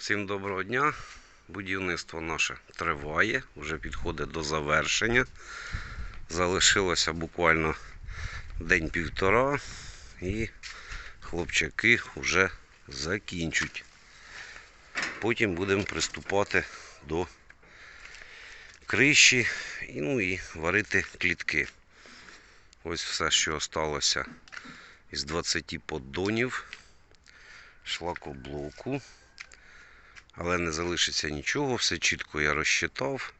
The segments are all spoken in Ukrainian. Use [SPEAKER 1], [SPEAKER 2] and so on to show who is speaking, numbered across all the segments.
[SPEAKER 1] Всім доброго дня. Будівництво наше триває, вже підходить до завершення. Залишилося буквально день-півтора і хлопчаки вже закінчать. Потім будемо приступати до криші і, ну, і варити клітки. Ось все, що залишилося із 20 поддонів, шлакоблоку. Але не залишиться нічого, все чітко я розчитав,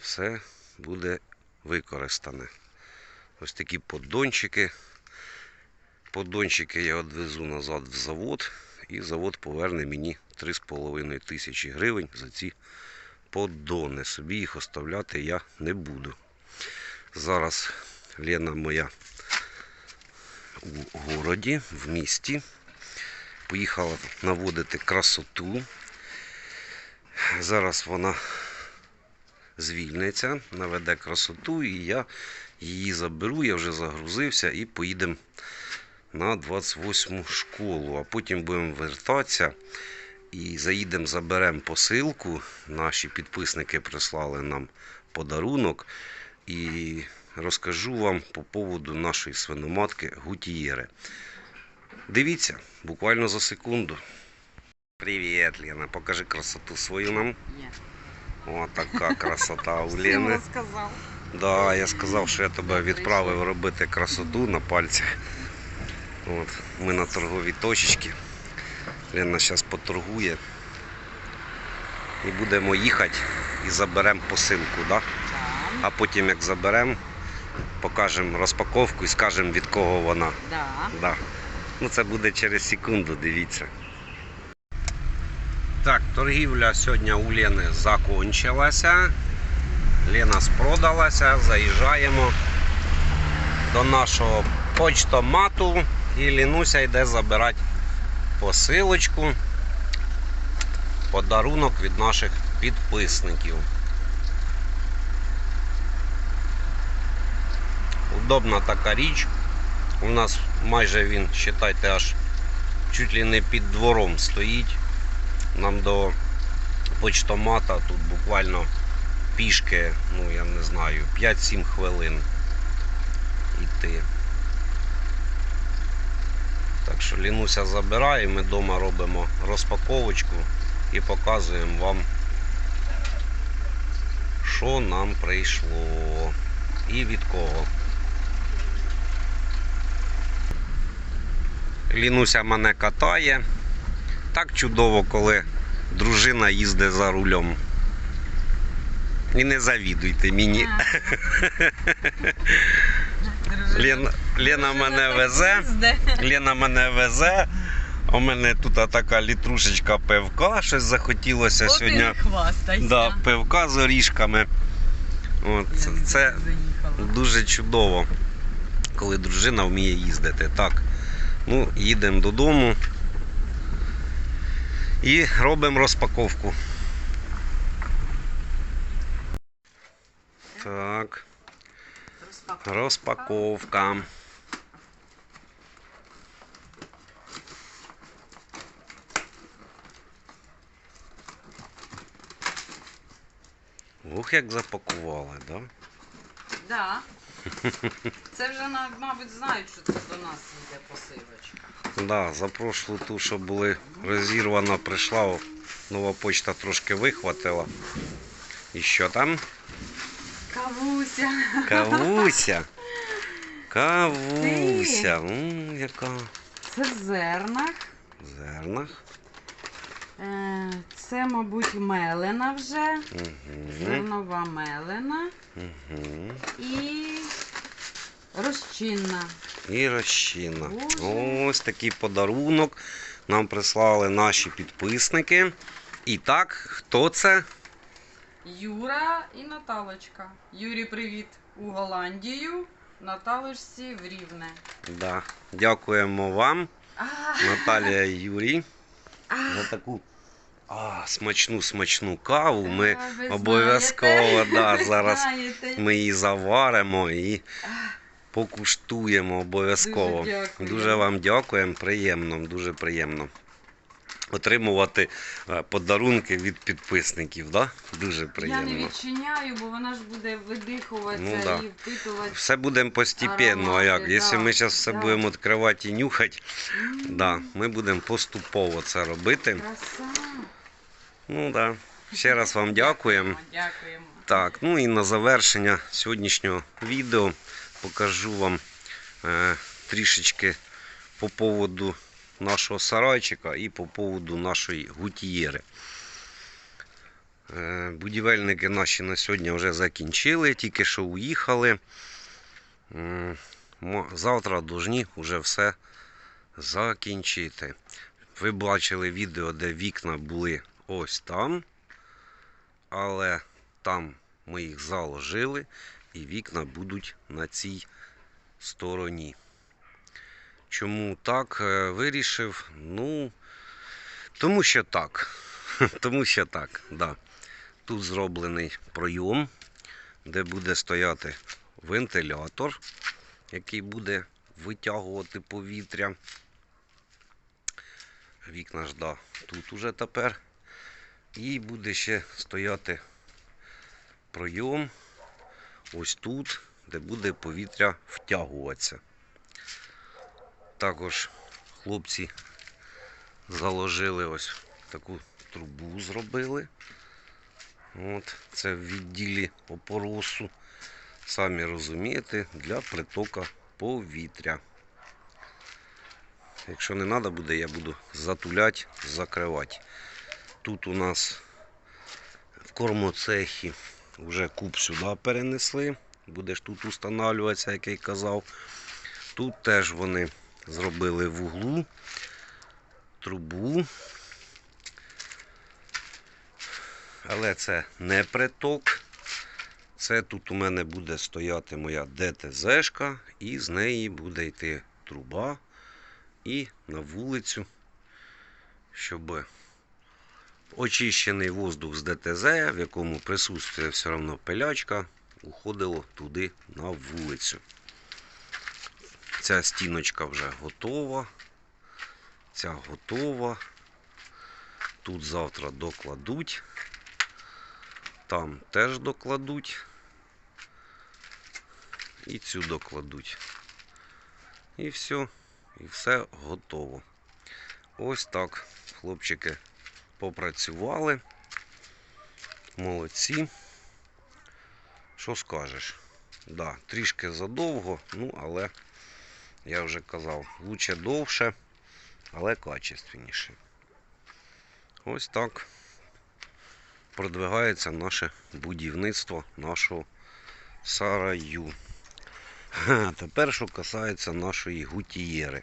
[SPEAKER 1] все буде використане. Ось такі поддончики. Поддончики я відвезу назад в завод, і завод поверне мені 3,5 тисячі гривень за ці поддони. Собі їх оставляти я не буду. Зараз Лена моя у городі, в місті. Поїхала наводити красоту. Зараз вона звільниться, наведе красоту, і я її заберу, я вже загрузився і поїдемо на 28 школу. А потім будемо вертатися і заїдемо, заберемо посилку. Наші підписники прислали нам подарунок. І розкажу вам по поводу нашої свиноматки Гутієри. Дивіться, буквально за секунду. Привіт, Лена, покажи красоту свою нам.
[SPEAKER 2] Є.
[SPEAKER 1] О, така красота у Лени.
[SPEAKER 2] розказав.
[SPEAKER 1] Да, я сказав, що я тебе відправив робити красоту на пальцях. От, ми на торговій точці. Лена зараз поторгує. І будемо їхати і заберемо посилку. Да? А потім, як заберемо, покажемо розпаковку і скажемо від кого вона.
[SPEAKER 2] Да.
[SPEAKER 1] Да. Ну це буде через секунду, дивіться. Так, торгівля сьогодні у Лени закончилася. Лена спродалася, заїжджаємо до нашого почтомату і Лінуся йде забирати посилочку. Подарунок від наших підписників. Удобна така річ. У нас майже він, вважайте, аж чуть ли не під двором стоїть. Нам до почтомата тут буквально пішки, ну я не знаю, 5-7 хвилин йти. Так що Лінуся забирає, ми вдома робимо розпаковочку і показуємо вам, що нам прийшло і від кого. Лінуся мене катає. Так чудово, коли дружина їздить за рулем. І не завідуйте мені. Лена, Лена мене везе. Лена мене везе. У мене тут така літрушечка пивка, щось захотілося сьогодні. Да, пивка з орішками. От, це, це дуже чудово, коли дружина вміє їздити. Так. Ну, їдемо додому і робимо розпаковку. Так, розпаковка. Ух, як запакували, да?
[SPEAKER 2] Да. Це вже, мабуть, знають, що це до нас йде посилочка.
[SPEAKER 1] Да, за прошлу ту, що були розірвана, прийшла, нова почта трошки вихватила. І що там?
[SPEAKER 2] Кавуся.
[SPEAKER 1] Кавуся. Кавуся. М, яка
[SPEAKER 2] Це в зернах.
[SPEAKER 1] в зернах.
[SPEAKER 2] Це, мабуть, мелена вже.
[SPEAKER 1] Угу.
[SPEAKER 2] Зернова мелена
[SPEAKER 1] Угу.
[SPEAKER 2] і розчинна.
[SPEAKER 1] І розчина.
[SPEAKER 2] Боже.
[SPEAKER 1] Ось такий подарунок нам прислали наші підписники. І так, хто це?
[SPEAKER 2] Юра і Наталочка. Юрі, привіт у Голландію. Наталочці в Рівне.
[SPEAKER 1] Да. Дякуємо вам, Наталія і Юрій. за таку а, смачну смачну каву. Ми обов'язково да, зараз ми її заваримо і покуштуємо обов'язково.
[SPEAKER 2] Дуже.
[SPEAKER 1] Дуже вам дякуємо, приємно, дуже приємно. отримувати е, подарунки від підписників. Да? Дуже
[SPEAKER 2] Я не відчиняю, бо вона ж буде видихуватися
[SPEAKER 1] Ну, да.
[SPEAKER 2] і впитувати.
[SPEAKER 1] Все будемо постепенно, а як?
[SPEAKER 2] Аромати,
[SPEAKER 1] Якщо ми зараз все
[SPEAKER 2] да.
[SPEAKER 1] будемо відкривати і нюхати,
[SPEAKER 2] М,
[SPEAKER 1] да, ми будемо поступово це робити.
[SPEAKER 2] Краса.
[SPEAKER 1] Ну да. Ще раз вам дякуємо.
[SPEAKER 2] Дякуємо.
[SPEAKER 1] Так, ну і на завершення сьогоднішнього відео покажу вам е, трішечки по поводу нашого сарайчика і по поводу нашої гутієри. Е, будівельники наші на сьогодні вже закінчили, тільки що уїхали. Мо- Завтра повинні вже все закінчити. Ви бачили відео, де вікна були ось там. Але там ми їх заложили, і вікна будуть на цій стороні. Чому так е, вирішив? Ну, тому що так. Тому що так, да. Тут зроблений пройом, де буде стояти вентилятор, який буде витягувати повітря. Вікна ж да, тут уже тепер. І буде ще стояти пройом ось тут, де буде повітря втягуватися. Також хлопці заложили ось таку трубу зробили. От, це в відділі опоросу. Самі розумієте, для притока повітря. Якщо не треба буде, я буду затуляти, закривати. Тут у нас в кормоцехі вже куб сюди перенесли. Будеш тут устанавливатися, як я й казав. Тут теж вони зробили в углу трубу. Але це не приток. Це тут у мене буде стояти моя ДТЗшка, і з неї буде йти труба і на вулицю, щоб очищений воздух з ДТЗ, в якому присутствує все одно пилячка, уходило туди на вулицю. Ця стіночка вже готова. Ця готова. Тут завтра докладуть. Там теж докладуть. І цю докладуть. І все. І все готово. Ось так, хлопчики попрацювали. Молодці. Що скажеш? Да, трішки задовго, ну але я вже казав, лучше довше, але качественніше. Ось так продвигається наше будівництво нашого сараю. Тепер, що касається нашої гутієри.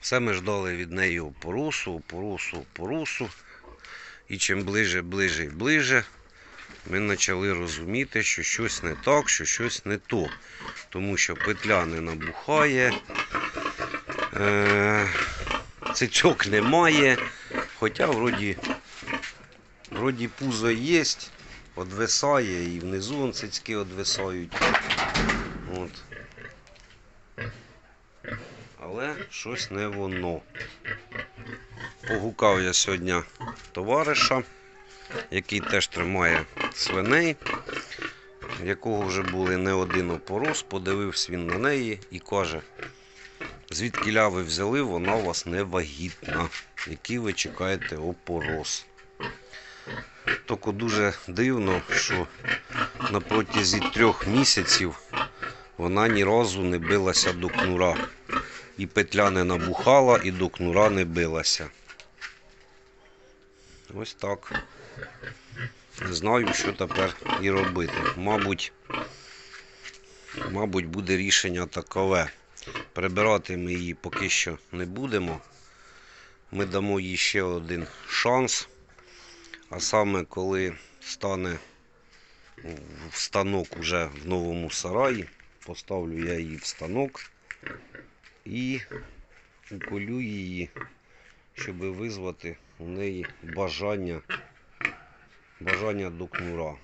[SPEAKER 1] Все ми ждали від неї опоросу, опоросу, опоросу. І чим ближе, ближе і ближе, ми почали розуміти, що щось не так, що щось не то. Тому що петля не набухає, е- цицьок немає. Хоча вроді, вроді пузо є, одвисає і внизу цицьки одвисають. От. Але щось не воно. Погукав я сьогодні товариша, який теж тримає свиней, якого вже були не один опорос, подивився він на неї і каже, звідки ви взяли, вона у вас не вагітна. Який ви чекаєте опорос? Тільки дуже дивно, що на протязі трьох місяців вона ні разу не билася до кнура. І петля не набухала, і до кнура не билася. Ось так. Не знаю, що тепер і робити. Мабуть, мабуть, буде рішення такове. Прибирати ми її поки що не будемо. Ми дамо їй ще один шанс. А саме коли стане в станок уже в новому сараї, поставлю я її в станок і уколю її, щоб визвати у неї бажання, бажання до кнура.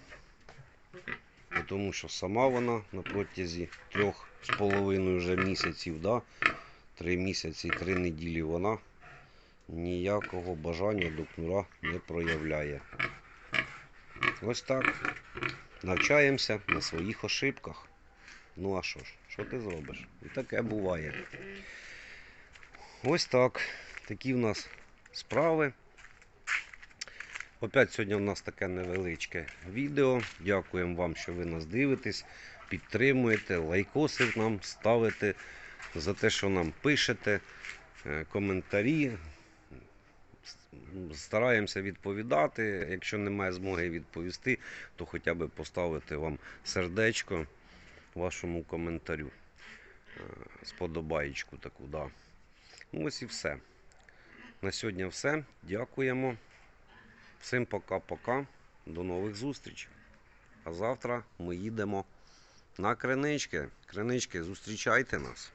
[SPEAKER 1] Тому що сама вона на протязі трьох з половиною вже місяців, да? три місяці, три неділі вона ніякого бажання до кнура не проявляє. Ось так. Навчаємося на своїх ошибках. Ну а що ж, що ти зробиш? І таке буває. Ось так. Такі в нас справи. Опять сьогодні в нас таке невеличке відео. Дякуємо вам, що ви нас дивитесь, підтримуєте, лайкоси нам ставите за те, що нам пишете, е, коментарі. Стараємося відповідати. Якщо немає змоги відповісти, то хоча б поставити вам сердечко вашому коментарю. Е, Сподобаєчку таку, да. Ну ось і все. На сьогодні все. Дякуємо. Всім пока-пока. До нових зустрічей. А завтра ми їдемо на кринички. Кринички, зустрічайте нас.